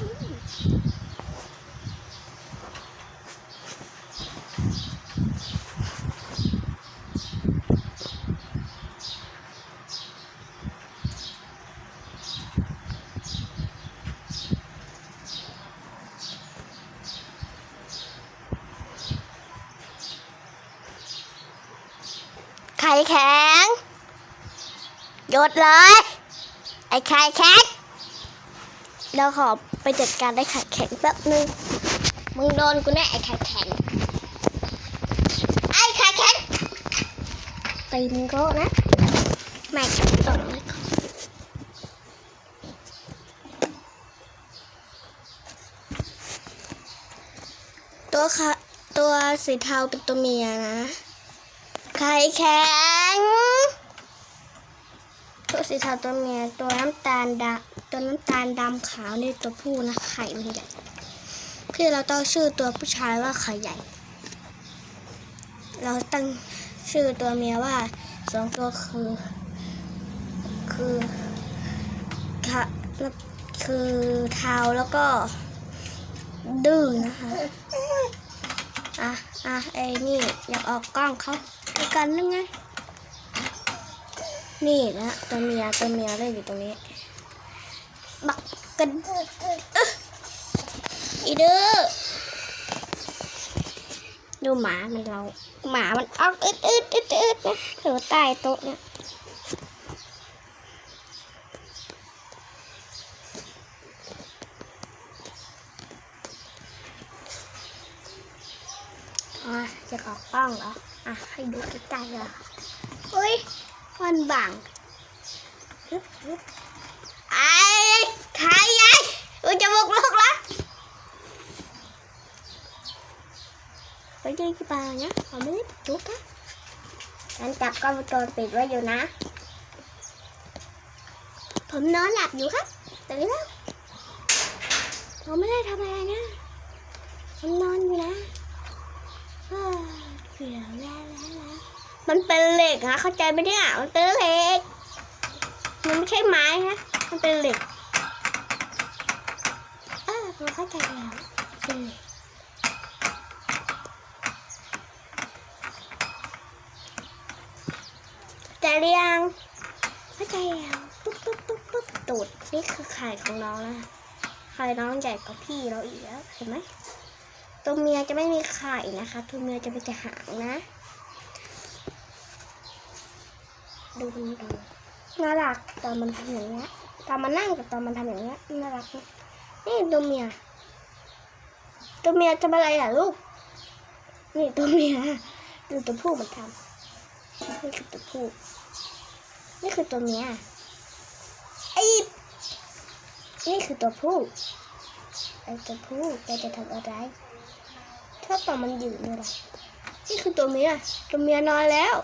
ไข่แข็งหยุดเลย ไอ้ไข่แข็ง เราขอไปจัดการไอ้ไข่แข็งแป๊บนึง มึงโดนกูแน่ไอ้ไข่แข็งไอ้ไข่แข็งตีมึงก็นะแม่จับต่อเลยตัวค่ะตัวสีเทาเป็นตัวเมียนะ ไข่แข็ง ตัวสีเทาตัวเมียตัวน้ำตาลดำตัวน้ำตาลดำขาวนี่ตัวผู้นะไข่มันใหญ่คือเราต้องชื่อตัวผู้ชายว่าไข่ใหญ่ เราตั้งชื่อตัวเมียว่าสองตัวคือ คือค่ะคือเทาแล้วก็ดื้อนะคะ อะ อะไอ้นี่อยากออกกล้องเขาด้วยกันนึงไง นี่นะตัวเมียตัวเมียเลยอยู่ตรงนี้ บักกันอีเด้อดูหมามันเรา หมามันออกอึดอึดอึดอึดนะอยู่ใต้โต๊ะเนี่ยอะจะออกกล้องเหรอ อะ ให้ดูใกล้ๆเลยเฮ้ย มันบังไอ้ขายยายมันจะบุกลุกล้วไปดูกี่ปลาเนี่ยเอาไม่ได้จุกนะฉันจับกล้องวงจรปิดไว้อยู่นะ ผมนอนหลับอยู่ครับตื่นแล้วผมไม่ได้ทำอะไรนะผมนอนอยู่นะอ้าวเกี่ยวแล้วแล้ว มันเป็นเหล็กนะเข้าใจไหมเนี่ยมันเป็นเหล็ก มันไม่ใช่ไม้นะมันเป็นเหล็กอ้ามันเข้าใจแล้วเป็นเหล็กใจหรือยังเข้าใจแล้วปุ๊บปุ๊บปุ๊บปุ๊บตูดนี่คือไข่ของน้องนะไข่น้องใหญ่กว่าพี่เราอีกแล้วเห็นไหมตัวเมียจะไม่มีไข่นะคะ ตัวเมียจะเป็นแต่หางนะ ดูมันดูน่ารักตอนมันทำอย่างเงี้ยตอนมันนั่งกับตอนมันทำอย่างเงี้ยน่ารักนะนี่ตัวเมียตัวเมียจะมาอะไรอะลูกนี่ตัวเมียดูตัวผู้มันทำนี่คือตัวผู้นี่คือตัวเมียไอ้นี่คือตัวผู้ไอ้ตัวผู้แกจะทำอะไรถ้าตอนมันอยู่นี่แหละนี่คือตัวเมียตัวเมียนอนแล้ว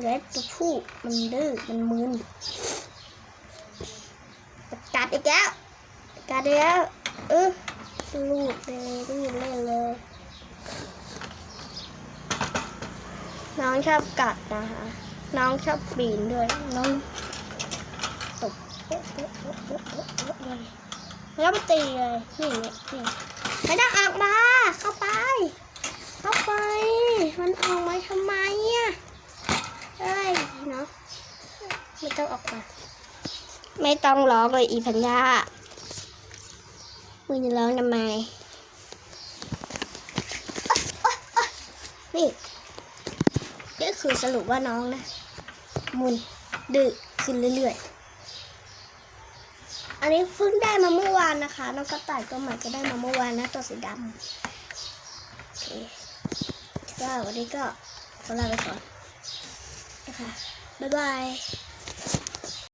เลือตัวผู้มันดื้อมันมึนกัดอีกแล้วกัดอีกแล้วเออลูดเลยลูดเล่นเลย น้องชอบกัดนะคะ น้องชอบปีนด้วย น้องตบแล้วมาตีเลยนี่นี่นี่ไม่ต้องออกมา เข้าไป เข้าไป มันออกมาทำไมอะเอ้ยเนาะไม่ ต้องออกมาไม่ต้องร้องเลยอีพัญญามึงจะร้องทำไมนี่นี่คือสรุปว่าน้องนะ มุนดื้อขึ้นเรื่อยๆ อันนี้เพิ่งได้มาเมื่อวานนะคะ น้องกระต่ายตัวใหม่ก็ได้มาเมื่อวานนะตัวสีดำโอเคก็วันนี้ก็ขอลาไปก่อนนะคะ บ๊ายบาย